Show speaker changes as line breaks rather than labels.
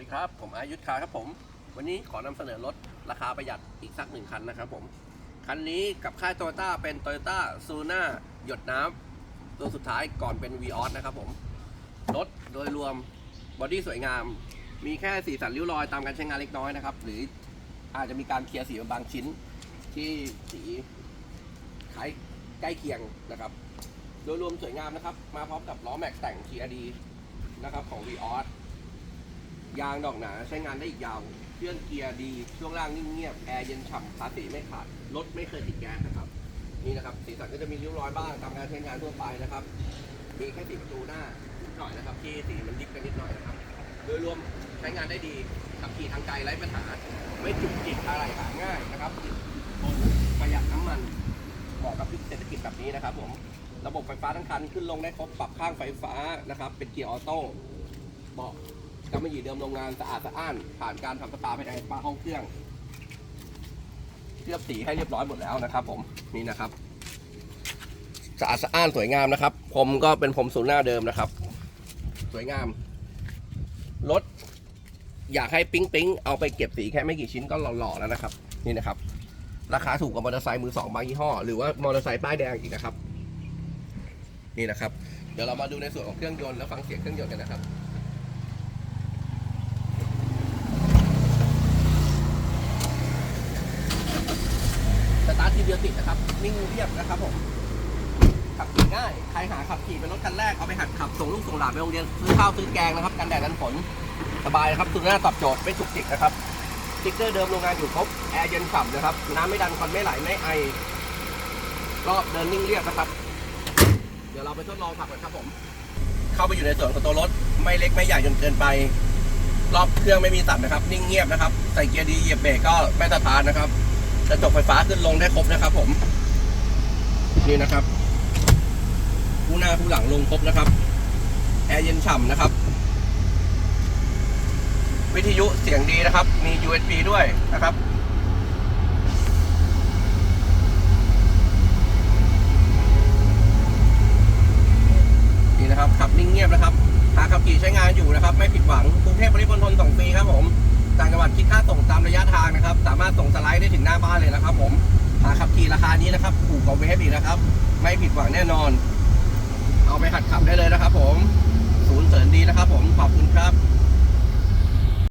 ดีครับ ผมอายุทธคาครับผม วันนี้ขอนำเสนอรถราคาประหยัดอีกสักหนึ่งคันนะครับผม คันนี้กับค่ายโตโยต้าเป็น t o y ยต้าซูน่าหยดน้ำตัวสุดท้ายก่อนเป็น v ีออสนะครับผม รถโดยรวมบอดี้สวยงาม มีแค่สีสันริ้วรอยตามการใช้งานเล็กน้อยนะครับ หรืออาจจะมีการเคลียร์สีบางชิ้นที่สีคล้ายใกล้เคียงนะครับ โดยรวมสวยงามนะครับ มาพร้อมกับล้อแม็กแต่ง TRD นะครับของ v ีออส ยางดอกหนาใช้งานได้อีกยาว เครื่องเกียร์ดี ช่วงล่างนิ่งเงียบ แอร์เย็นฉ่ำภาษีไม่ขาด รถไม่เคยติดแก๊สนะครับ นี่นะครับ สีสันก็จะมีริ้วรอยบ้างตามการใช้งานทั่วไปนะครับ มีแค่สีประตูหน้านิดหน่อยนะครับ ที่สีมันดิบกันนิดหน่อยนะครับ โดยรวมใช้งานได้ดี ขับขี่ทางไกลไร้ปัญหา ไม่จุกจิกอะไรหาง่ายนะครับทนประหยัดน้ำมันเหมาะกับยุคเศรษฐกิจแบบนี้นะครับ ผม ระบบไฟฟ้าทั้งคันขึ้นลงได้ครบ ปรับข้างไฟฟ้านะครับ เป็นเกียร์ออโต้เบาะ กำมะหยี่เดิมโรงงานสะอาดสะอ้าน ผ่านการทำสปาภายในป้าห้องเครื่องเคลือบสีให้เรียบร้อยหมดแล้วนะครับ ผมนี่นะครับสะอาดสะอ้านสวยงามนะครับ ผมก็เป็นผมศูนหน้าเดิมนะครับ สวยงามรถอยากให้ปิ๊งปิ๊งเอาไปเก็บสีแค่ไม่กี่ชิ้นก็หล่อๆแล้วนะครับ นี่นะครับ ราคาถูกกว่ามอเตอร์ไซค์มือสองบางยี่ห้อ หรือว่ามอเตอร์ไซค์ป้ายแดงอีกนะครับ นี่นะครับ เดี๋ยวเรามาดูในส่วนของเครื่องยนต์แล้วฟังเสียงเครื่องยนต์กันนะครับ สตาร์ทที เดียวติดนะครับ นิ่งเรียบนะครับผมขับขี่ง่ายใครหาขับขี่เป็นรถคันแรกเอาไปหัดขับส่งลูกส่งหลานไปโรงเรียนซื้อข้าวซื้อแกงนะครับกันแดดกันฝนสบายนะครับสุดหน้าตอบโจทย์ไม่ฉุกจิกนะครับสติ๊กเกอร์เดิมโรงงานอยู่ครบแอร์เย็นฉ่ำนะครับน้ำไม่ดันควันไม่ไหลไม่ไอรอบเดินนิ่งเรียบนะครับ เดี๋ยวเราไปทดลองขับกันครับผม เข้าไปอยู่ในส่วนของตัวรถไม่เล็กไม่ใหญ่จนเกินไป รอบเครื่องไม่มีสั่นนะครับ นิ่งเงียบนะครับ ใส่เกียร์ดีเหยียบเบรกก็ไม่สะท้านนะครับ กระจกไฟฟ้าขึ้นลงได้ครบนะครับ ผม นี่นะครับ ผู้หน้าผู้หลังลงครบนะครับ แอร์เย็นฉ่ำนะครับ วิทยุเสียงดีนะครับ มี USB ด้วยนะครับนี่นะครับขับนิ่งเงียบนะครับหาขับขี่ใช้งานอยู่นะครับ ไม่ผิดหวังกรุงเทพปริมณฑลส่งฟรีครับผม ต่างจังหวัดคิดค่าส่งตามระยะทางนะครับ สามารถส่งสไลด์ได้ถึงหน้าบ้านเลยนะครับ ผมหาขับขี่ราคานี้นะครับถูกกว่าเวฟอีกนะครับ ไม่ผิดหวังแน่นอน เอาไปหัดขับได้เลยนะครับ ผมศูนย์เสริญดีนะครับ ผมขอบคุณครับ